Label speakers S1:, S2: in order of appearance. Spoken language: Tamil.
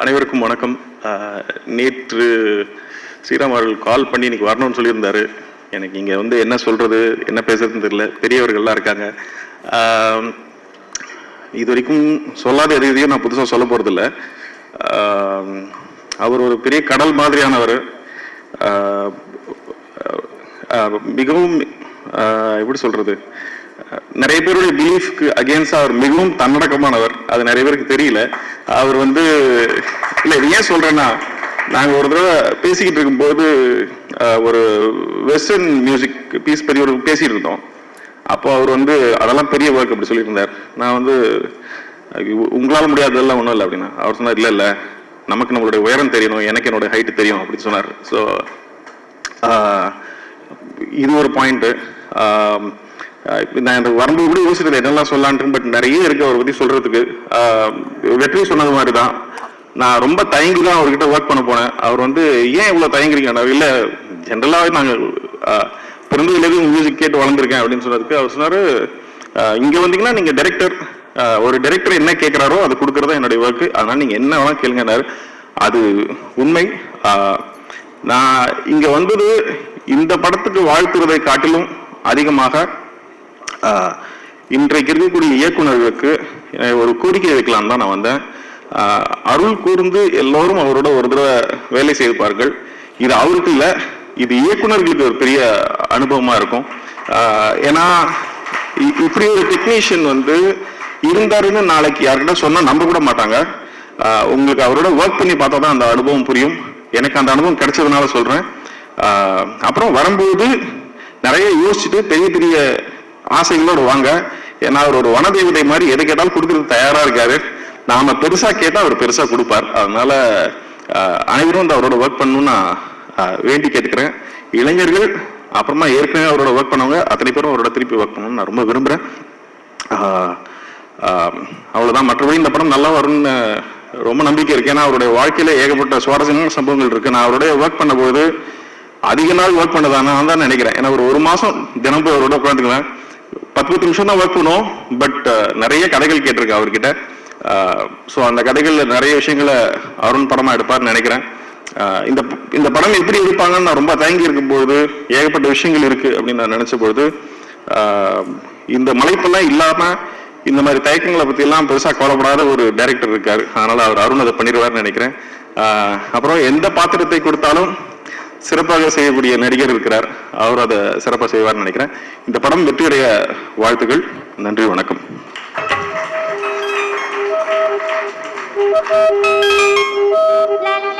S1: அனைவருக்கும் வணக்கம். நேற்று ஸ்ரீராம் அவர்கள் கால் பண்ணி இன்னைக்கு வரணும்னு சொல்லியிருந்தாரு. எனக்கு இங்கே வந்து என்ன சொல்றது என்ன பேசுறதுன்னு தெரியல. பெரியவர்கள்லாம் இருக்காங்க. இது வரைக்கும் சொல்லாத எதையும் நான் புதுசாக சொல்ல போகிறதில்ல அவர் ஒரு பெரிய கடல் மாதிரியானவர். மிகவும் எப்படி சொல்றது? நிறைய பேருடைய பிலீஃப்க்கு அகேன்ஸ்டாக அவர் மிகவும் தன்னடக்கமானவர். அது நிறைய பேருக்கு தெரியல. அவர் வந்து இல்லை இது ஏன் சொல்கிறேன்னா நாங்கள் ஒரு தடவை பேசிக்கிட்டு இருக்கும்போது ஒரு வெஸ்டர்ன் மியூசிக் பீஸ் பற்றி ஒரு பேசிகிட்டு இருந்தோம். அப்போ அவர் வந்து அதெல்லாம் பெரிய ஒர்க் அப்படி சொல்லியிருந்தார். நான் வந்து உங்களால் முடியாததெல்லாம் ஒன்றும் இல்லை அப்படின்னா அவர் சொன்னார் இல்லை இல்லை நமக்கு நம்மளுடைய உயரம் தெரியணும் எனக்கு என்னோட ஹைட்டு தெரியும் அப்படின்னு சொன்னார். ஸோ இது ஒரு பாயிண்ட்டு நான் இந்த வரும்போது கூட யோசிச்சது என்னெல்லாம் சொல்லலான்ட்டு பட் நிறைய இருக்கு அவரை பற்றி சொல்கிறதுக்கு வெற்றி சொன்னது மாதிரி தான் நான் ரொம்ப தயங்கி தான் அவர்கிட்ட ஒர்க் பண்ண போனேன். அவர் வந்து ஏன் இவ்வளோ தயங்குறீங்க? இல்லை ஜென்ரலாகவே நாங்கள் பிறந்ததுலேருந்து மியூசிக் கேட்டு வளர்ந்துருக்கேன் அப்படின்னு சொன்னதுக்கு அவர் சொன்னார் இங்கே வந்தீங்கன்னா நீங்கள் டைரக்டர் ஒரு டைரக்டர் என்ன கேட்குறாரோ அது கொடுக்குறதா என்னுடைய ஒர்க்கு அதனால் நீங்கள் என்ன வேணால் கேளுங்கன்னாரு. அது உண்மை. நான் இங்கே வந்தது இந்த படத்துக்கு வாழ்த்துறதை காட்டிலும் அதிகமாக இன்றைக்கு இருக்கக்கூடிய இயக்குனர்களுக்கு ஒரு கோரிக்கை வைக்கலாம் தான் நான் வந்தேன். அருள் கூர்ந்து எல்லோரும் அவரோட ஒரு தடவை வேலை செய்திருப்பார்கள் இது அவருக்கு இல்லை இது இயக்குனர்களுக்கு ஒரு பெரிய அனுபவமாக இருக்கும். ஏன்னா இப்படி ஒரு டெக்னீஷியன் வந்து இருந்தாருன்னு நாளைக்கு யார்கிட்ட சொன்னால் நம்ப கூட மாட்டாங்க. உங்களுக்கு அவரோட ஒர்க் பண்ணி பார்த்தா தான் அந்த அனுபவம் புரியும். எனக்கு அந்த அனுபவம் கிடைச்சதுனால சொல்கிறேன் அப்புறம் வரும்போது நிறைய யோசிச்சுட்டு பெரிய பெரிய ஆசைகளோட வாங்க. ஏன்னா அவர் ஒரு வனதேவதை மாதிரி எதை கேட்டாலும் கொடுக்கறதுக்கு தயாரா இருக்காரு. நாம பெருசா கேட்டா அவர் பெருசா கொடுப்பார். அதனால அனைவரும் வந்து அவரோட ஒர்க் பண்ணணும்னு நான் வேண்டி கேட்டுக்கிறேன். இளைஞர்கள் அப்புறமா ஏற்கனவே அவரோட ஒர்க் பண்ணவங்க அத்தனை பேரும் அவரோட திருப்பி ஒர்க் பண்ணணும்னு நான் ரொம்ப விரும்புகிறேன் அவ்வளோதான் மற்றபடி இந்த படம் நல்லா வரும்னு ரொம்ப நம்பிக்கை இருக்கு. ஏன்னா அவருடைய வாழ்க்கையில ஏகப்பட்ட சுவாரஸ்யமான சம்பவங்கள் இருக்கு. நான் அவருடைய ஒர்க் பண்ணும்போது அதிக நாள் ஒர்க் பண்ணதான நான் தான் நினைக்கிறேன். ஏன்னா ஒரு ஒரு மாசம் தினம் போய் அவரோட உட்காந்துக்கலாம் பத்து பத்து நிமிஷம் தான் ஒர்க் பண்ணுவோம். பட் uh, நிறைய கதைகள் கேட்டிருக்கேன் அவர்கிட்ட. Uh, ஸோ அந்த கதைகளில் நிறைய விஷயங்களை அருண் படமாக எடுப்பார்னு நினைக்கிறேன். Uh, இந்த இந்த படம் எப்படி எடுப்பாங்கன்னு நான் ரொம்ப தயங்கி இருக்கும்பொழுது ஏகப்பட்ட விஷயங்கள் இருக்குது அப்படின்னு நான் நினச்ச பொழுது இந்த மலைப்பெல்லாம் இல்லாமல் இந்த மாதிரி தயக்கங்களை பற்றியெல்லாம் பெருசாக கோலப்படாத கவலைப்படாத ஒரு டைரக்டர் இருக்கார். அதனால் அவர் அருண் அதை பண்ணிடுவார்னு நினைக்கிறேன். அப்புறம் எந்த பாத்திரத்தை கொடுத்தாலும் சிறப்பாக செய்யக்கூடிய நடிகர் இருக்கிறார். அவர் அதை சிறப்பாக செய்வார்னு நினைக்கிறேன். இந்த படம் வெற்றியடைய வாழ்த்துக்கள். நன்றி வணக்கம்.
S2: La la